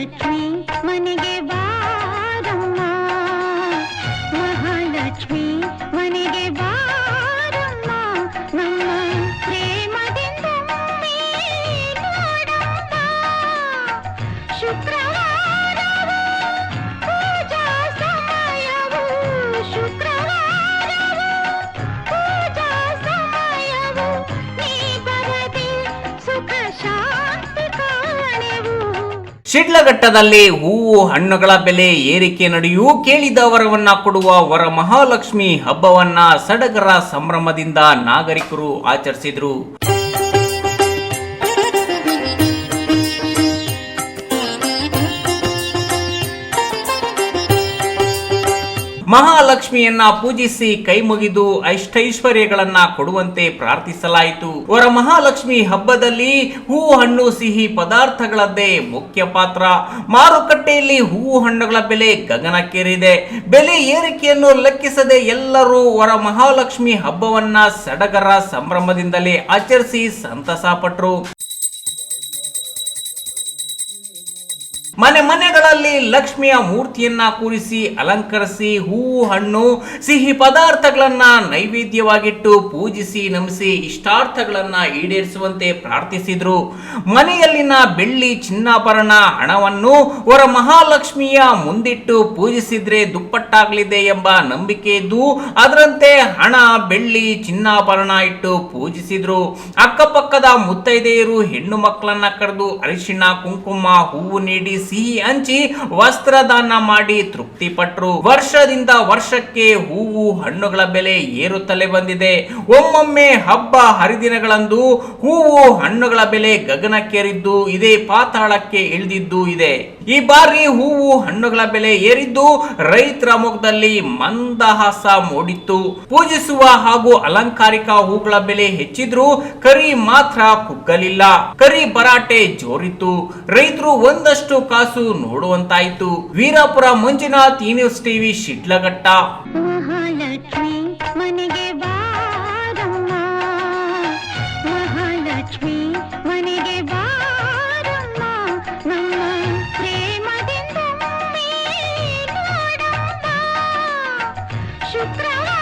ಮಹಾಲಕ್ಷ್ಮಿ ಮನೆಗೆ ಬಾರಮ್ಮ ಮಹಾಲಕ್ಷ್ಮಿ ಶಿಡ್ಲಘಟ್ಟದಲ್ಲಿ ಹೂವು ಹಣ್ಣುಗಳ ಬೆಲೆ ಏರಿಕೆ ನಡೆಯೂ ಕೇಳಿದ ವರವನ್ನ ಕೊಡುವ ವರ ಮಹಾಲಕ್ಷ್ಮಿ ಹಬ್ಬವನ್ನ ಸಡಗರ ಸಂಭ್ರಮದಿಂದ ನಾಗರಿಕರು ಆಚರಿಸಿದ್ರು. ಮಹಾಲಕ್ಷ್ಮಿಯನ್ನ ಪೂಜಿಸಿ ಕೈ ಮುಗಿದು ಅಷ್ಟೈಶ್ವರ್ಯಗಳನ್ನ ಕೊಡುವಂತೆ ಪ್ರಾರ್ಥಿಸಲಾಯಿತು. ವರ ಮಹಾಲಕ್ಷ್ಮಿ ಹಬ್ಬದಲ್ಲಿ ಹೂ ಹಣ್ಣು, ಸಿಹಿ ಪದಾರ್ಥಗಳದ್ದೇ ಮುಖ್ಯ ಪಾತ್ರ. ಮಾರುಕಟ್ಟೆಯಲ್ಲಿ ಹೂ ಹಣ್ಣುಗಳ ಬೆಲೆ ಗಗನಕ್ಕೇರಿದೆ. ಬೆಲೆ ಏರಿಕೆಯನ್ನು ಲೆಕ್ಕಿಸದೆ ಎಲ್ಲರೂ ವರ ಮಹಾಲಕ್ಷ್ಮಿ ಹಬ್ಬವನ್ನ ಸಡಗರ ಸಂಭ್ರಮದಿಂದಲೇ ಆಚರಿಸಿ ಸಂತಸ ಪಟ್ರು. ಮನೆ ಮನೆಗಳಲ್ಲಿ ಲಕ್ಷ್ಮಿಯ ಮೂರ್ತಿಯನ್ನ ಕೂರಿಸಿ ಅಲಂಕರಿಸಿ ಹೂವು, ಹಣ್ಣು, ಸಿಹಿ ಪದಾರ್ಥಗಳನ್ನ ನೈವೇದ್ಯವಾಗಿಟ್ಟು ಪೂಜಿಸಿ, ನಮಿಸಿ ಇಷ್ಟಾರ್ಥಗಳನ್ನ ಈಡೇರಿಸುವಂತೆ ಪ್ರಾರ್ಥಿಸಿದ್ರು. ಮನೆಯಲ್ಲಿನ ಬೆಳ್ಳಿ, ಚಿನ್ನಾಭರಣ, ಹಣವನ್ನು ವರ ಮಹಾಲಕ್ಷ್ಮಿಯ ಮುಂದಿಟ್ಟು ಪೂಜಿಸಿದ್ರೆ ದುಪ್ಪಟ್ಟಾಗಲಿದೆ ಎಂಬ ನಂಬಿಕೆ ಇದ್ದು, ಅದರಂತೆ ಹಣ, ಬೆಳ್ಳಿ, ಚಿನ್ನಾಭರಣ ಇಟ್ಟು ಪೂಜಿಸಿದ್ರು. ಅಕ್ಕಪಕ್ಕದ ಮುತ್ತೈದೆಯರು ಹೆಣ್ಣು ಮಕ್ಕಳನ್ನ ಕರೆದು ಅರಿಶಿಣ, ಕುಂಕುಮ, ಹೂವು ನೀಡಿ ಸಿಹಿ ಹಂಚಿ ವಸ್ತ್ರದಾನ ಮಾಡಿ ತೃಪ್ತಿ ಪಟ್ರು ವರ್ಷದಿಂದ ವರ್ಷಕ್ಕೆ ಹೂವು ಹಣ್ಣುಗಳ ಬೆಲೆ ಏರುತ್ತಲೇ ಬಂದಿದೆ. ಒಮ್ಮೊಮ್ಮೆ ಹಬ್ಬ ಹರಿದಿನಗಳಂದು ಹೂವು ಹಣ್ಣುಗಳ ಬೆಲೆ ಗಗನಕ್ಕೇರಿದ್ದು, ಇದೇ ಪಾತಾಳಕ್ಕೆ ಇಳಿದಿದ್ದು ಇದೆ. ಈ ಬಾರಿ ಹೂವು ಹಣ್ಣುಗಳ ಬೆಲೆ ಏರಿದ್ದು ರೈತರ ಮುಖದಲ್ಲಿ ಮಂದಹಾಸ ಮೂಡಿತ್ತು. ಪೂಜಿಸುವ ಹಾಗೂ ಅಲಂಕಾರಿಕ ಹೂಗಳ ಬೆಲೆ ಹೆಚ್ಚಿದ್ರು ಕರಿ ಮಾತ್ರ ಕುಗ್ಗಲಿಲ್ಲ. ಕರಿ ಭರಾಟೆ ಜೋರಿತ್ತು. ರೈತರು ಒಂದಷ್ಟು ಕಾಸು ನೋಡುವಂತಾಯ್ತು. Veerapura Manjunath Universe TV Shidlaghatta. ಶುಕ್ರವಾರ